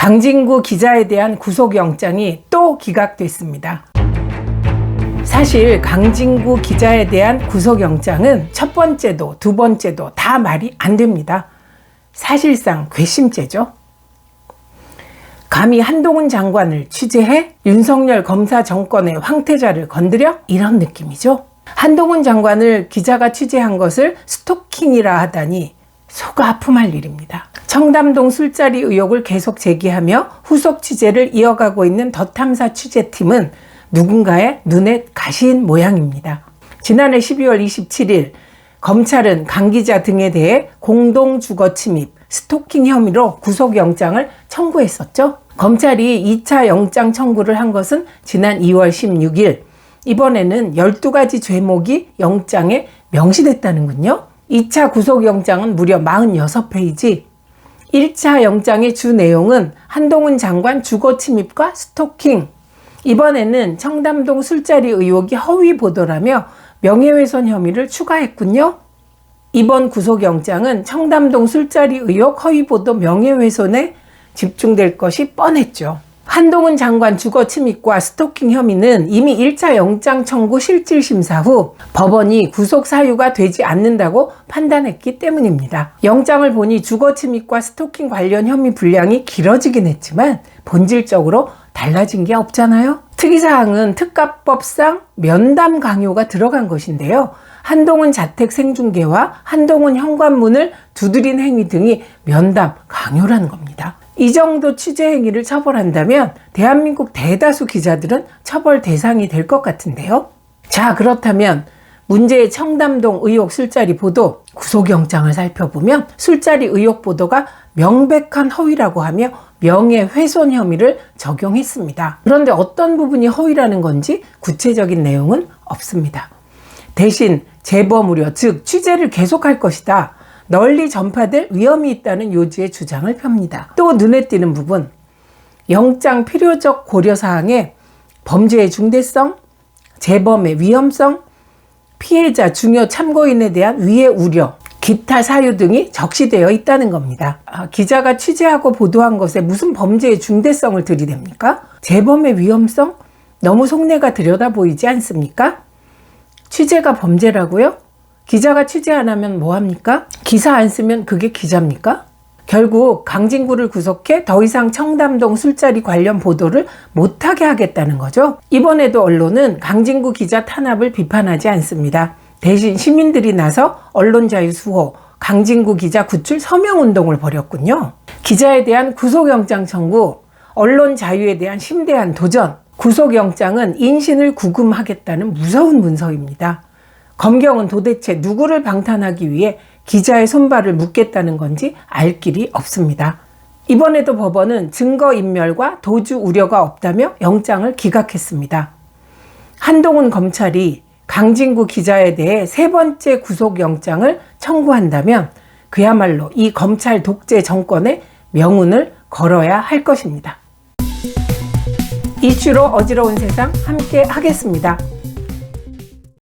강진구 기자에 대한 구속영장이 또 기각됐습니다. 사실 강진구 기자에 대한 구속영장은 첫 번째도 두 번째도 다 말이 안 됩니다. 사실상 괘씸죄죠. 감히 한동훈 장관을 취재해 윤석열 검사 정권의 황태자를 건드려? 이런 느낌이죠. 한동훈 장관을 기자가 취재한 것을 스토킹이라 하다니 속 아픔할 일입니다. 청담동 술자리 의혹을 계속 제기하며 후속 취재를 이어가고 있는 더 탐사 취재팀은 누군가의 눈에 가시인 모양입니다. 지난해 12월 27일 검찰은 강 기자 등에 대해 공동 주거 침입, 스토킹 혐의로 구속영장을 청구했었죠. 검찰이 2차 영장 청구를 한 것은 지난 2월 16일. 이번에는 12가지 죄목이 영장에 명시됐다는군요. 2차 구속영장은 무려 46페이지. 1차 영장의 주 내용은 한동훈 장관 주거 침입과 스토킹. 이번에는 청담동 술자리 의혹이 허위 보도라며 명예훼손 혐의를 추가했군요. 이번 구속영장은 청담동 술자리 의혹 허위 보도 명예훼손에 집중될 것이 뻔했죠. 한동훈 장관 주거 침입과 스토킹 혐의는 이미 1차 영장 청구 실질 심사 후 법원이 구속 사유가 되지 않는다고 판단했기 때문입니다. 영장을 보니 주거 침입과 스토킹 관련 혐의 분량이 길어지긴 했지만 본질적으로 달라진 게 없잖아요. 특이사항은 특가법상 면담 강요가 들어간 것인데요. 한동훈 자택 생중계와 한동훈 현관문을 두드린 행위 등이 면담 강요라는 겁니다. 이 정도 취재 행위를 처벌한다면 대한민국 대다수 기자들은 처벌 대상이 될 것 같은데요. 자, 그렇다면 문제의 청담동 의혹 술자리 보도 구속영장을 살펴보면 술자리 의혹 보도가 명백한 허위라고 하며 명예훼손 혐의를 적용했습니다. 그런데 어떤 부분이 허위라는 건지 구체적인 내용은 없습니다. 대신 재범 우려, 즉 취재를 계속할 것이다. 널리 전파될 위험이 있다는 요지의 주장을 펴니다. 또 눈에 띄는 부분, 영장 필요적 고려사항에 범죄의 중대성, 재범의 위험성, 피해자 중요 참고인에 대한 위해 우려, 기타 사유 등이 적시되어 있다는 겁니다. 아, 기자가 취재하고 보도한 것에 무슨 범죄의 중대성을 들이댑니까? 재범의 위험성? 너무 속내가 들여다 보이지 않습니까? 취재가 범죄라고요? 기자가 취재 안 하면 뭐 합니까? 기사 안 쓰면 그게 기자입니까? 결국 강진구를 구속해 더 이상 청담동 술자리 관련 보도를 못하게 하겠다는 거죠. 이번에도 언론은 강진구 기자 탄압을 비판하지 않습니다. 대신 시민들이 나서 언론 자유 수호, 강진구 기자 구출 서명 운동을 벌였군요. 기자에 대한 구속영장 청구, 언론 자유에 대한 심대한 도전, 구속영장은 인신을 구금하겠다는 무서운 문서입니다. 검경은 도대체 누구를 방탄하기 위해 기자의 손발을 묶겠다는 건지 알 길이 없습니다. 이번에도 법원은 증거인멸과 도주 우려가 없다며 영장을 기각했습니다. 한동훈 검찰이 강진구 기자에 대해 세 번째 구속영장을 청구한다면 그야말로 이 검찰 독재 정권의 명운을 걸어야 할 것입니다. 이슈로 어지러운 세상 함께 하겠습니다.